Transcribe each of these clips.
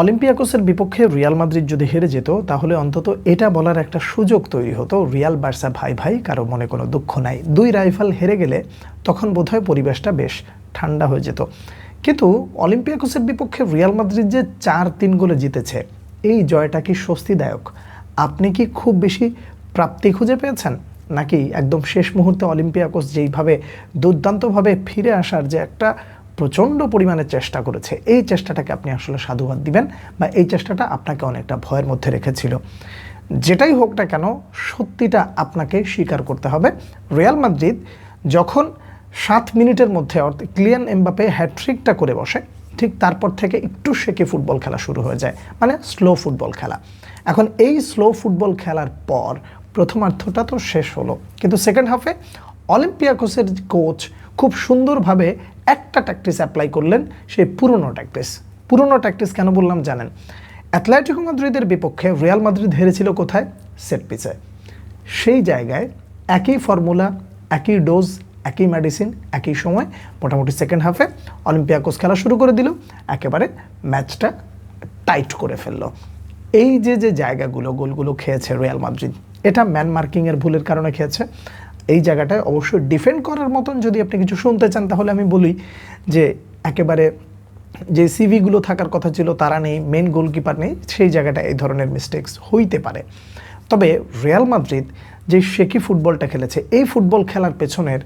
অলিম্পিয়াকোসের বিপক্ষে Real Madrid যদি হেরে যেত, তাহলে অন্তত এটা বলার একটা সুযোগ তৈরি হতো। রিয়াল বার্সা ভাই ভাই, কারও মনে কোনো দুঃখ নাই। দুই রাইফাল হেরে গেলে তখন বোধহয় পরিবেশটা বেশ ঠান্ডা হয়ে যেত। কিন্তু অলিম্পিয়াকোসের বিপক্ষে রিয়াল মাদ্রিদ যে চার তিন গোলে জিতেছে, এই জয়টা কি স্বস্তিদায়ক? আপনি কি খুব বেশি প্রাপ্তি খুঁজে পেয়েছেন? নাকি একদম শেষ মুহূর্তে অলিম্পিয়াকোস যেইভাবে দুর্দান্তভাবে ফিরে আসার যে একটা প্রচণ্ড পরিমাণে চেষ্টা করেছে। এই চেষ্টাটাকে আপনি আসলে সাধুবাদ দিবেন বা এই চেষ্টাটা আপনাকে অনেকটা ভয়ের মধ্যে রেখেছিল। যেটাই হোক না কেন, সত্যিটা আপনাকে স্বীকার করতে হবে। রিয়াল মাদ্রিদ যখন সাত মিনিটের মধ্যে অর্থাৎ ক্লিয়ান এমবাপে হ্যাট্রিকটা করে বসে, ঠিক তারপর থেকে একটু শেখে ফুটবল খেলা শুরু হয়ে যায় মানে স্লো ফুটবল খেলা। এখন এই স্লো ফুটবল খেলার পর প্রথমার্ধটা তো শেষ হলো, কিন্তু সেকেন্ড হাফে অলিম্পিয়াকোসের কোচ খুব সুন্দরভাবে একটা ট্যাকটিস অ্যাপ্লাই করলেন, সেই পুরনো ট্যাকটিস পুরনো ট্যাকটিস কেন বললাম জানেন? অ্যাথলেটিকো মাদ্রিদের বিপক্ষে রিয়াল মাদ্রিদ হেরেছিল কোথায়? সেট পিচে সেই জায়গায় একই ফর্মুলা একই ডোজ একই মেডিসিন একই সময়, মোটামুটি সেকেন্ড হাফে অলিম্পিয়াকোস খেলা শুরু করে দিল, একেবারে ম্যাচটা টাইট করে ফেলল। এই যে যে জায়গাগুলো গোলগুলো খেয়েছে রিয়াল মাদ্রিদ এটা ম্যান মার্কিংয়ের ভুলের কারণে খেয়েছে। এই জায়গাটায় অবশ্যই ডিফেন্ড করার মতন যদি আপনি কিছু শুনতে চান, তাহলে আমি বলি যে একেবারে যে সিভিগুলো থাকার কথা ছিল, তারা নেই মেন গোলকিপার নেই, সেই জায়গাটা এই ধরনের মিস্টেক্স হইতে পারে। তবে রিয়াল মাদ্রিদ যে শেকি ফুটবলটা খেলেছে, এই ফুটবল খেলার পেছনের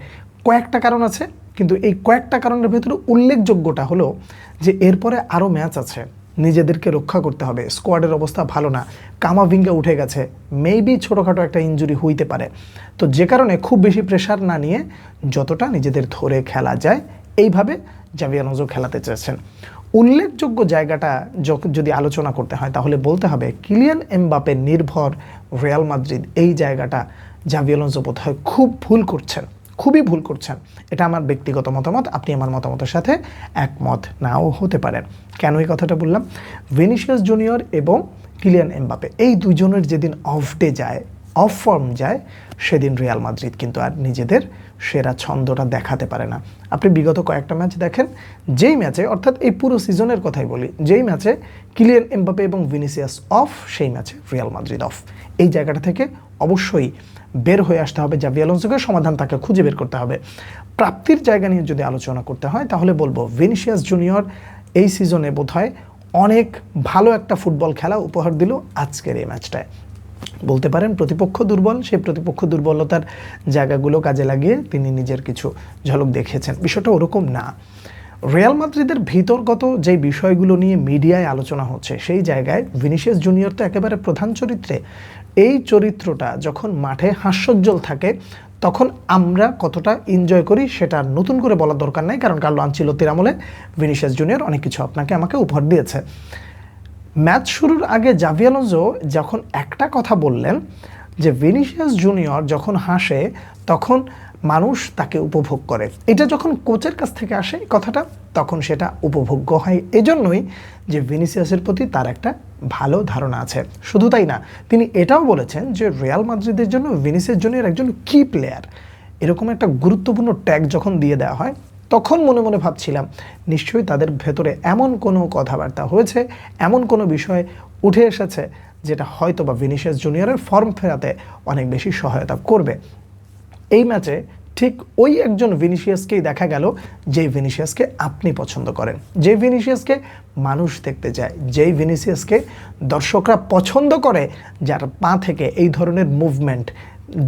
কয়েকটা কারণ আছে, কিন্তু এই কয়েকটা কারণের ভেতরে উল্লেখযোগ্যটা হলো যে এরপরে আরও ম্যাচ আছে। নিজেদেরকে রক্ষা করতে হবে। স্কোয়াডের অবস্থা ভালো না। কামাভিঙ্গা উঠে গেছে। মেবি ছোটোখাটো একটা ইঞ্জুরি হইতে পারে। তো যে কারণে খুব বেশি প্রেশার না নিয়ে যতটা নিজেদের ধরে খেলা যায়, এইভাবে জাভিয়ানোজো খেলাতে চেয়েছেন। উল্লেখযোগ্য জায়গাটা যদি আলোচনা করতে হয়, তাহলে বলতে হবে কিলিয়ান এমবাপে নির্ভর রিয়াল মাদ্রিদ এই জায়গাটা জাভিয়ালোজো বোধ হয় খুব ভুল করছেন। খুবই ভুল করছেন। এটা আমার ব্যক্তিগত মতামত, আপনি আমার মতামতের সাথে একমত নাও হতে পারেন। কেন এই কথাটা বললাম? ভিনিসিয়াস জুনিয়র এবং কিলিয়ান এমবাপে এই দুজনের যেদিন অফ ডে যায় অফ ফর্ম যায়, সেদিন রিয়াল মাদ্রিদ কিন্তু আর নিজেদের সেরা ছন্দটা দেখাতে পারে না। আপনি বিগত কয়েকটা ম্যাচ দেখেন, যেই ম্যাচে, অর্থাৎ এই পুরো সিজনের কথাই বলি, যেই ম্যাচে কিলিয়ান এমবাপে এবং ভিনিসিয়াস অফ সেই ম্যাচে রিয়াল মাদ্রিদ অফ এই জায়গাটা থেকে অবশ্যই বের হয়ে আসতে হবে জাভি আলোনসোকে সমাধান তাকে খুঁজে বের করতে হবে। প্রাপ্তির জায়গা নিয়ে যদি আলোচনা করতে হয়, তাহলে বলব ভিনিসিয়াস জুনিয়র এই সিজনে বোধহয় অনেক ভালো একটা ফুটবল খেলা উপহার দিল আজকের এই ম্যাচটায়। বলতে পারেন প্রতিপক্ষ দুর্বল, সেই প্রতিপক্ষ দুর্বলতার জায়গাগুলো কাজে লাগিয়ে তিনি নিজের কিছু ঝলক দেখিয়েছেন বিষয়টা ওরকম না। রিয়াল মাদ্রিদের ভিতরগত যে বিষয়গুলো নিয়ে মিডিয়ায় আলোচনা হচ্ছে, সেই জায়গায় ভিনিসিয়াস জুনিয়র তো একেবারে প্রধান চরিত্রে এই চরিত্রটা যখন মাঠে হাস্যোজ্জ্বল থাকে, তখন আমরা কতটা এনজয় করি সেটা নতুন করে বলার দরকার নাই, কারণ কার্লো আনচিলতির আমলে ভিনিসিয়াস জুনিয়র অনেক কিছু আপনাকে আমাকে উপহার দিয়েছে। ম্যাচ শুরুর আগে জাভিয়ানোজো যখন একটা কথা বললেন যে ভিনিসিয়াস জুনিয়র যখন হাসে, তখন মানুষ তাকে উপভোগ করে। এটা যখন কোচের কাছ থেকে আসে কথাটা তখন সেটা উপভোগ্য হয়। এজন্যই যে ভিনিসিয়াসের প্রতি তার একটা ভালো ধারণা আছে। শুধু তাই না, তিনি এটাও বলেছেন যে রিয়াল মাদ্রিদের জন্য ভিনিসিয়াস জুনিয়র একজন কি প্লেয়ার? এরকম একটা গুরুত্বপূর্ণ ট্যাগ যখন দিয়ে দেওয়া হয়, তখন মনে মনে ভাবছিলাম, নিশ্চয়ই তাদের ভেতরে এমন কোনো কথাবার্তা হয়েছে, এমন কোনো বিষয় উঠে এসেছে যেটা হয়তো বা ভিনিসিয়াস জুনিয়রের ফর্ম ফেরাতে অনেক বেশি সহায়তা করবে। এই ম্যাচে ঠিক ওই একজন ভিনিসিয়াসকেই দেখা গেল যে ভিনিসিয়াসকে আপনি পছন্দ করেন। যে ভিনিসিয়াসকে মানুষ দেখতে চায়, যেই ভিনিসিয়াসকে দর্শকরা পছন্দ করে, যার পা থেকে এই ধরনের মুভমেন্ট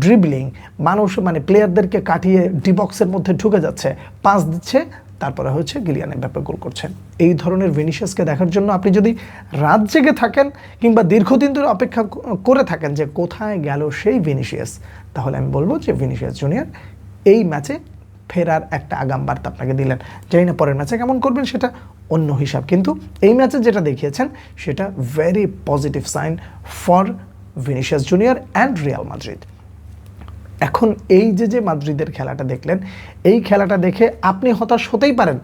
ড্রিবলিং মানুষ মানে প্লেয়ারদেরকে কাটিয়ে ডিবক্সের মধ্যে ঢুকে যাচ্ছে পাস দিচ্ছে, তারপরে হচ্ছে গিলিয়ানের ব্যাপারে গোল করছেন এই ধরনের ভিনিসিয়াসকে দেখার জন্য আপনি যদি রাত জেগে থাকেন কিংবা দীর্ঘদিন ধরে অপেক্ষা করে থাকেন যে কোথায় গেল সেই ভিনিসিয়াস, তাহলে আমি বলব যে ভিনিসিয়াস জুনিয়র এই ম্যাচে ফেরার একটা আগাম বার্তা আপনাকে দিলেন। জানি না পরের ম্যাচে কেমন করবেন, সেটা অন্য হিসাব। কিন্তু এই ম্যাচে যেটা দেখিয়েছেন, সেটা very positive sign for Vinicius Junior and Real Madrid এখন এই যে যে মাদ্রিদের খেলাটা দেখলেন, এই খেলাটা দেখে আপনি হতাশ হতেই পারেন।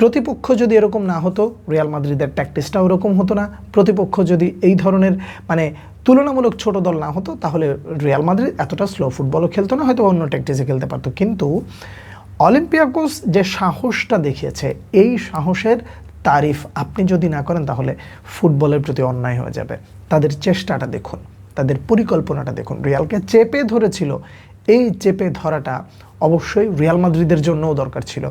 প্রতিপক্ষ যদি এরকম না হতো রিয়াল মাদ্রিদের প্র্যাকটিসটাও এরকম হতো না। প্রতিপক্ষ যদি এই ধরনের মানে তুলনামূলক ছোট দল না হতো, তাহলে রিয়াল মাদ্রিদ এতটা স্লো ফুটবলও খেলতো না হয়তো অন্য ট্যাকটিসে খেলতে পারতো। কিন্তু অলিম্পিয়াকোস যে সাহসটা দেখিয়েছে, এই সাহসের তারিফ আপনি যদি না করেন, তাহলে ফুটবলের প্রতি অন্যায় হয়ে যাবে। তাদের চেষ্টাটা দেখুন, তাদের পরিকল্পনাটা দেখুন। রিয়ালকে চেপে ধরেছিল এই চেপে ধরাটা অবশ্যই রিয়াল মাদ্রিদের জন্যও দরকার ছিল।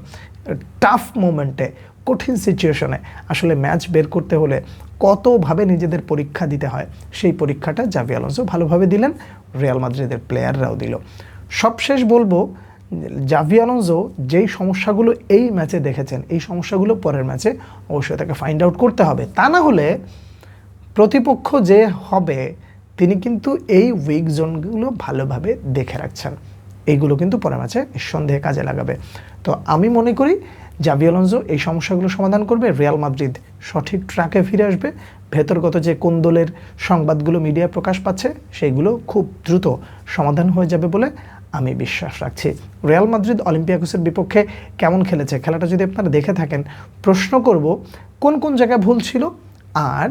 টাফ মোমেন্টে কঠিন সিচুয়েশনে আসলে ম্যাচ বের করতে হলে কতভাবে নিজেদের পরীক্ষা দিতে হয়, সেই পরীক্ষাটা জাভি আলোনসো ভালোভাবে দিলেন রিয়াল মাদ্রিদের প্লেয়াররাও দিল। সবশেষ বলব জাভি আলোনসো যেই সমস্যাগুলো এই ম্যাচে দেখেছেন, এই সমস্যাগুলো পরের ম্যাচে অবশ্যই তাকে ফাইন্ড আউট করতে হবে। তা না হলে প্রতিপক্ষ যে হবে তিনি কিন্তু এই উইক জোনগুলো ভালোভাবে দেখে রাখছেন। এইগুলো কিন্তু পরের ম্যাচে নিঃসন্দেহে কাজে লাগাবে। তো আমি মনে করি আলোনসো এই সমস্যাগুলো সমাধান করবে, রিয়াল মাদ্রিদ সঠিক ট্র্যাকে ফিরে আসবে। ভেতরগত যে কোন্দলের সংবাদগুলো মিডিয়ায় প্রকাশ পাচ্ছে সেইগুলো খুব দ্রুত সমাধান হয়ে যাবে বলে আমি বিশ্বাস রাখছি। রিয়াল মাদ্রিদ অলিম্পিয়াকোসের বিপক্ষে কেমন খেলেছে? খেলাটা যদি আপনারা দেখে থাকেন, প্রশ্ন করব কোন কোন জায়গায় ভুল ছিল? আর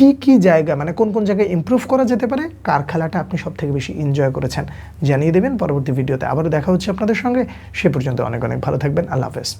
কি কি জায়গা মানে কোন কোন জায়গায় ইম্প্রুভ করা যেতে পারে? কার খেলাটা আপনি সব থেকে বেশি এনজয় করেছেন? জানিয়ে দেবেন। পরবর্তী ভিডিওতে আবারও দেখা হচ্ছে আপনাদের সঙ্গে। সে পর্যন্ত অনেক অনেক ভালো থাকবেন। আল্লাহ হাফেজ।